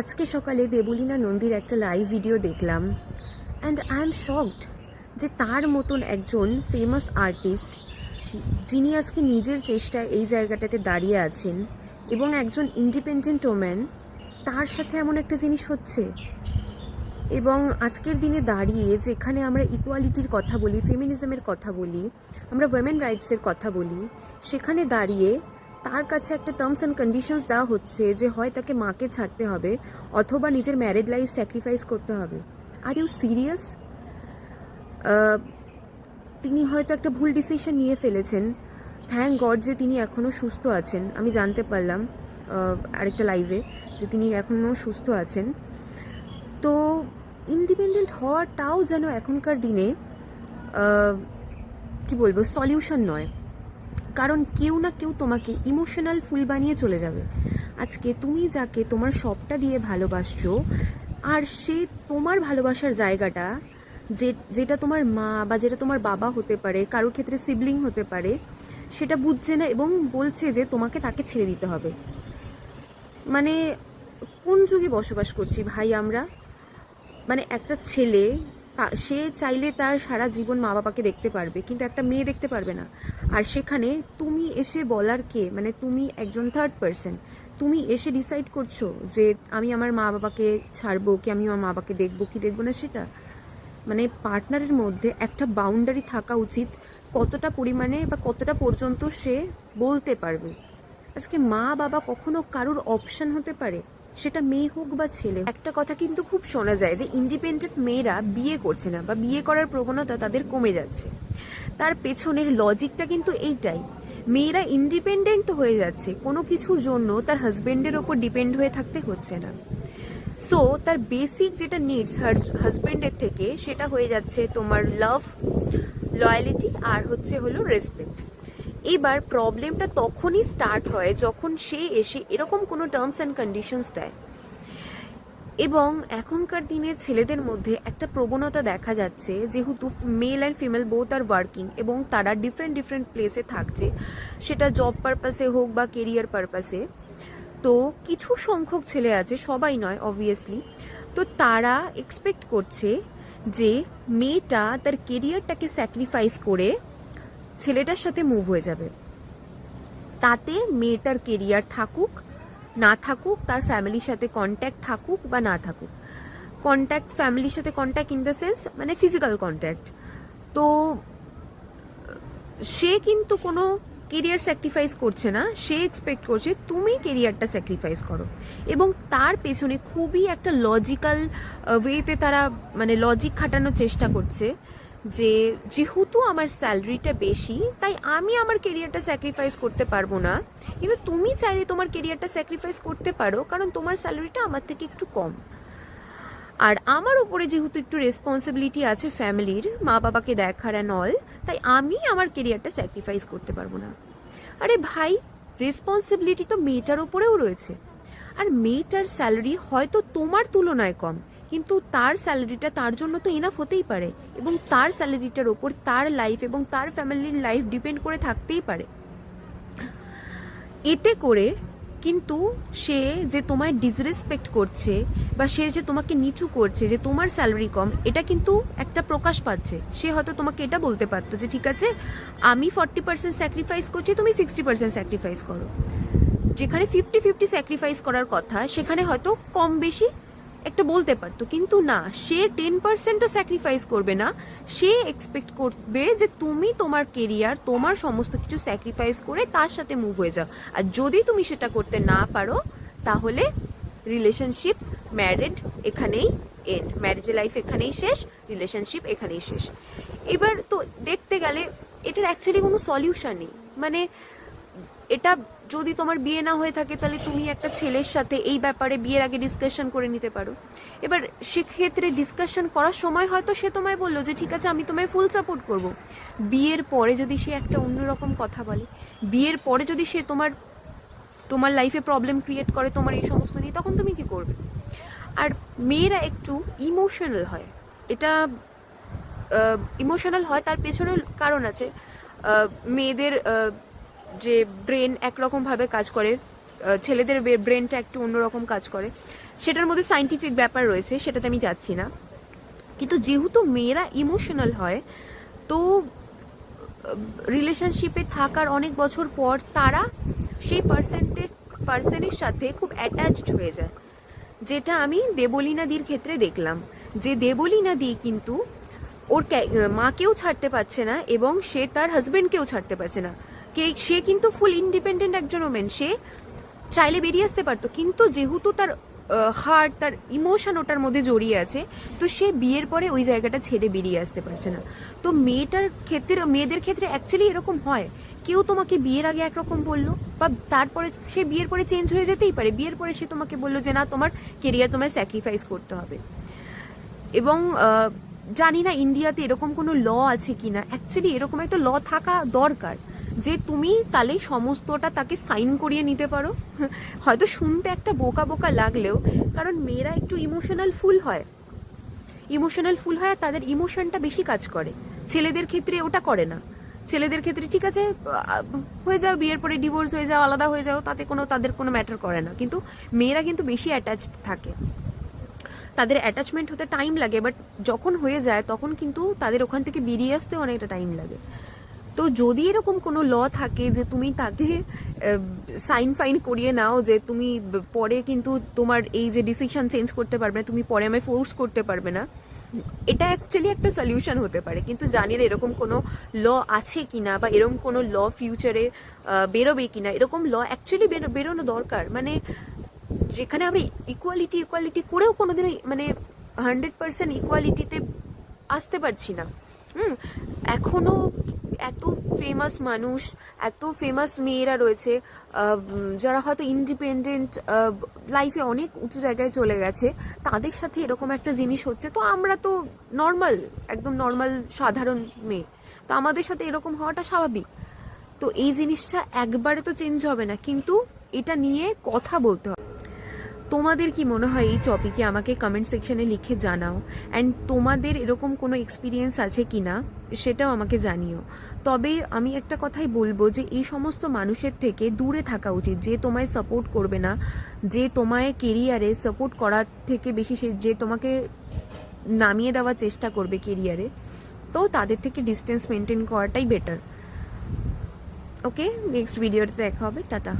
আজকে সকালে দেবলীনা নন্দীর একটা লাইভ ভিডিও দেখলাম অ্যান্ড আই এম শকড যে তার মতন একজন ফেমাস আর্টিস্ট যিনি আজকে নিজের চেষ্টায় এই জায়গাটাতে দাঁড়িয়ে আছেন, এবং একজন ইন্ডিপেন্ডেন্ট ওম্যান তার সাথে এমন একটা জিনিস হচ্ছে। এবং আজকের দিনে দাঁড়িয়ে যেখানে আমরা ইকুয়ালিটির কথা বলি ফেমিনিজমের কথা বলি, আমরা ওয়েমেন রাইটসের কথা বলি, সেখানে দাঁড়িয়ে তার কাছে একটা টার্মস অ্যান্ড কন্ডিশনস দেওয়া হচ্ছে যে হয় তাকে মাকে ছাড়তে হবে অথবা নিজের ম্যারিড লাইফ স্যাক্রিফাইস করতে হবে। আর ইউ সিরিয়াস তিনি হয়তো একটা ভুল ডিসিশন নিয়ে ফেলেছেন। থ্যাংক গড যে তিনি এখনও সুস্থ আছেন। আমি জানতে পারলাম আরেকটা লাইভে যে তিনি এখনও সুস্থ আছেন। তো ইন্ডিপেন্ডেন্ট হওয়াটাও যেন এখনকার দিনে কি বলব সলিউশন নয়। কারণ কেউ না কেউ তোমাকে ইমোশনাল ফুল বানিয়ে চলে যাবে। আজকে তুমি যাকে তোমার সবটা দিয়ে ভালোবাসছো, আর সে তোমার ভালোবাসার জায়গাটা, যে, যেটা তোমার মা বা যেটা তোমার বাবা হতে পারে, কারোর ক্ষেত্রে সিবলিং হতে পারে, সেটা বুঝছে না এবং বলছে যে তোমাকে তাকে ছেড়ে দিতে হবে। মানে কোন যুগে বসবাস করছি ভাই আমরা? মানে একটা ছেলে সে চাইলে তার সারা জীবন মা বাবাকে দেখতে পারবে, কিন্তু একটা মেয়ে দেখতে পারবে না। আর সেখানে তুমি এসে বলার কে? মানে তুমি একজন থার্ড পার্সন তুমি এসে ডিসাইড করছ যে আমি আমার মা বাবাকে ছাড়বো কি আমি আমার মা বাবাকে দেখব কি দেখব না সেটা? মানে পার্টনারের মধ্যে একটা বাউন্ডারি থাকা উচিত, কতটা পরিমাণে বা কতটা পর্যন্ত সে বলতে পারবে। আজকে মা বাবা কখনো কারোর অপশন হতে পারে সেটা মেয়ে হোক বা ছেলে একটা কথা কিন্তু খুব শোনা যায় যে ইন্ডিপেন্ডেন্ট মেয়েরা বিয়ে করছে না বা বিয়ে করার প্রবণতা তাদের কমে যাচ্ছে। তার পেছনের লজিকটা কিন্তু এইটাই। মেয়েরা ইন্ডিপেন্ডেন্ট তো হয়ে যাচ্ছে, কোনো কিছুর জন্য তার হাজবেন্ডের ওপর ডিপেন্ড হয়ে থাকতে হচ্ছে না। সো তার বেসিক যেটা নিডস হাজবেন্ডের থেকে সেটা হয়ে যাচ্ছে তোমার লাভ লয়ালিটি আর হচ্ছে হলো রেসপেক্ট এবার প্রবলেমটা তখনই স্টার্ট হয় যখন সে এসে এরকম কোনো টার্মস অ্যান্ড কন্ডিশনস দেয়। এবং এখনকার দিনের ছেলেদের মধ্যে একটা প্রবণতা দেখা যাচ্ছে, যেহেতু male and female both are working এবং তারা ডিফারেন্ট ডিফারেন্ট প্লেসে থাকছে, সেটা জব পারপাসে হোক বা কেরিয়ার পারপাসে তো কিছু সংখ্যক ছেলে আছে, সবাই নয় অবভিয়াসলি তো তারা এক্সপেক্ট করছে যে মেয়েটা তার কেরিয়ারটাকে স্যাক্রিফাইস করে ছেলেটার সাথে মুভ হয়ে যাবে। তাতে মেয়েটার কেরিয়ার থাকুক, না থাকুক, তার ফ্যামিলির সাথে কন্ট্যাক্ট থাকুক বা না থাকুক। কন্ট্যাক্ট ফ্যামিলির সাথে কন্ট্যাক্ট ইন দ্য সেন্স মানে ফিজিক্যাল কন্ট্যাক্ট তো, সে কিন্তু কোনো কেরিয়ার স্যাক্রিফাইস করছে না, সে এক্সপেক্ট করছে তুমি কেরিয়ারটা স্যাক্রিফাইস করো। এবং তার পেছনে খুবই একটা লজিক্যাল ওয়েতে তারা মানে লজিক খাটানোর চেষ্টা করছে। যে যেহেতু আমার স্যালারিটা বেশি, তাই আমি আমার কেরিয়ারটা স্যাক্রিফাইস করতে পারব না। কিন্তু তুমি চাইলে তোমার কেরিয়ারটা স্যাক্রিফাইস করতে পারো, কারণ তোমার স্যালারিটা আমার থেকে একটু কম। আর আমার উপরে যেহেতু একটু রেসপন্সিবিলিটি আছে ফ্যামিলির মা বাবাকে দেখার অ্যান্ড অল তাই আমি আমার কেরিয়ারটা স্যাক্রিফাইস করতে পারব না। আরে ভাই রেসপন্সিবিলিটি তো মেয়েটার উপরেও রয়েছে। আর মেয়েটার স্যালারি হয়তো তোমার তুলনায় কম। কিন্তু তার স্যালারিটা তার জন্য তো এনাফ হতেই পারে এবং তার স্যালারিটার ওপর তার লাইফ এবং তার ফ্যামিলির লাইফ ডিপেন্ড করে থাকতেই পারে। এতে করে কিন্তু সে যে তোমায় ডিসরেসপেক্ট করছে বা সে যে তোমাকে নিচু করছে, যে তোমার স্যালারি কম, এটা কিন্তু একটা প্রকাশ পাচ্ছে। সে হয়তো তোমাকে এটা বলতে পারতো যে, ঠিক আছে, আমি ফর্টি পার্সেন্ট স্যাক্রিফাইস করছি, তুমি সিক্সটি পার্সেন্ট স্যাক্রিফাইস করো। যেখানে ফিফটি ফিফটি স্যাক্রিফাইস করার কথা, সেখানে হয়তো কম বেশি একটা বলতে পারতো, কিন্তু না, সে টেন পার্সেন্টও স্যাক্রিফাইস করবে না। সে এক্সপেক্ট করবে যে তুমি তোমার কেরিয়ার তোমার সমস্ত কিছু স্যাক্রিফাইস করে তার সাথে মুভ হয়ে যাও। আর যদি তুমি সেটা করতে না পারো, তাহলে রিলেশনশিপ ম্যারিড এখানেই এন্ড ম্যারেজ লাইফ এখানেই শেষ রিলেশনশিপ এখানেই শেষ। এবার তো দেখতে গেলে এটার অ্যাকচুয়ালি কোনো সলিউশন নেই। মানে এটা যদি তোমার বিয়ে না হয়ে থাকে, তাহলে তুমি একটা ছেলের সাথে এই ব্যাপারে বিয়ের আগে ডিসকাশন করে নিতে পারো। এবার সেক্ষেত্রে ডিসকাশন করার সময় হয়তো সে তোমায় বলল যে, ঠিক আছে, আমি তোমায় ফুল সাপোর্ট করব। বিয়ের পরে যদি সে একটা অন্যরকম কথা বলে, বিয়ের পরে যদি সে তোমার তোমার লাইফে প্রবলেম ক্রিয়েট করে, তোমার এই সমস্ত নিয়ে, তখন তুমি কি করবে? আর মেয়েরা একটু ইমোশনাল হয়। এটা ইমোশনাল হয়, তার পেছনের কারণ আছে। মেয়েদের যে ব্রেন একরকম ভাবে কাজ করে ছেলেদের ব্রেনটা একটু অন্যরকম কাজ করে। সেটার মধ্যে সাইন্টিফিক ব্যাপার রয়েছে, সেটাতে আমি যাচ্ছি না। কিন্তু যেহেতু মেয়েরা ইমোশনাল হয়, তো রিলেশনশিপে থাকার অনেক বছর পর তারা সেই পার্সেন্টেজ পার্সনের সাথে খুব অ্যাটাচড হয়ে যায়। যেটা আমি দেবলীনা দির ক্ষেত্রে দেখলাম। যে দেবলীনা দি কিন্তু ওর মাকেও ছাড়তে পারছে না এবং সে তার হাজবেন্ডকেও ছাড়তে পারছে না। সে কিন্তু ফুল ইন্ডিপেন্ডেন্ট একজন ওমেন সে চাইলে বেরিয়ে আসতে পারতো। কিন্তু যেহেতু তার হার্ট তার ইমোশন ওটার মধ্যে জড়িয়ে আছে, তো সে বিয়ের পরে ওই জায়গাটা ছেড়ে বেরিয়ে আসতে পারছে না। তো মেয়েটার ক্ষেত্রে, মেয়েদের ক্ষেত্রে অ্যাকচুয়ালি এরকম হয়। কেউ তোমাকে বিয়ের আগে একরকম বলল, বা তারপরে সে বিয়ের পরে চেঞ্জ হয়ে যেতেই পারে। বিয়ের পরে সে তোমাকে বলল যে, না, তোমার কেরিয়ার তোমায় স্যাক্রিফাইস করতে হবে। এবং জানি না ইন্ডিয়াতে এরকম কোনো ল আছে কি না অ্যাকচুয়ালি এরকম একটা ল থাকা দরকার। যে তুমি তাহলে সমস্তটা তাকে সাইন করিয়ে নিতে পারো। হয়তো শুনতে একটা বোকা বোকা লাগলেও, কারণ মেয়েরা একটু ইমোশনাল ফুল হয়। ইমোশনাল ফুল হয় তাদের ইমোশনটা বেশি কাজ করে। ছেলেদের ক্ষেত্রে ওটা করে না। ছেলেদের ক্ষেত্রে ঠিক আছে হয়ে যাও, বিয়ের পরে ডিভোর্স হয়ে যাও, আলাদা হয়ে যাও, তাতে কোনো, তাদের কোনো ম্যাটার করে না। কিন্তু মেয়েরা কিন্তু বেশি অ্যাটাচড থাকে। তাদের অ্যাটাচমেন্ট হতে টাইম লাগে বাট যখন হয়ে যায়, তখন কিন্তু তাদের ওখান থেকে বেরিয়ে আসতে অনেকটা টাইম লাগে। তো যদি এরকম কোনো ল থাকে যে তুমি তাকে সাইন ফাইন করিয়ে নাও যে তুমি পরে কিন্তু তোমার এই যে ডিসিশন চেঞ্জ করতে পারবে না, তুমি পরে আমায় ফোর্স করতে পারবে না, এটা অ্যাকচুয়ালি একটা সলিউশন হতে পারে। কিন্তু জানি না এরকম কোনো ল আছে কি না বা এরকম কোনো ল ফিউচারে বেরোবে কি না এরকম ল অ্যাকচুয়ালি বেরোনো দরকার। মানে যেখানে আমরা ইকুয়ালিটি ইকুয়ালিটি করেও কোনোদিনও মানে হান্ড্রেড পার্সেন্ট ইকুয়ালিটিতে আসতে পারছি না। হুম, এখনও এত ফেমাস মানুষ, এত ফেমাস মেয়েরা রয়েছে যারা হয়তো ইন্ডিপেন্ডেন্ট লাইফে অনেক উঁচু জায়গায় চলে গেছে, তাদের সাথে এরকম একটা জিনিস হচ্ছে। তো আমরা তো নর্মাল একদম নর্মাল সাধারণ মেয়ে। তো আমাদের সাথে এরকম হওয়াটা স্বাভাবিক। তো এই জিনিসটা একবারে তো চেঞ্জ হবে না, কিন্তু এটা নিয়ে কথা বলতে হবে। তোমাদের কি মনে হয় এই টপিকে আমাকে কমেন্ট সেকশনে লিখে জানাও? অ্যান্ড তোমাদের এরকম কোনো এক্সপিরিয়েন্স আছে কি না সেটাও আমাকে জানিও। তবে আমি একটা কথাই বলব যে এই সমস্ত মানুষের থেকে দূরে থাকা উচিত। যে তোমায় সাপোর্ট করবে না, যে তোমায় কেরিয়ারে সাপোর্ট করার থেকে বেশি সে যে তোমাকে নামিয়ে দেওয়ার চেষ্টা করবে কেরিয়ারে তো তাদের থেকে ডিস্টেন্স মেনটেন করাটাই বেটার ওকে নেক্সট ভিডিওতে দেখা হবে। টাটা।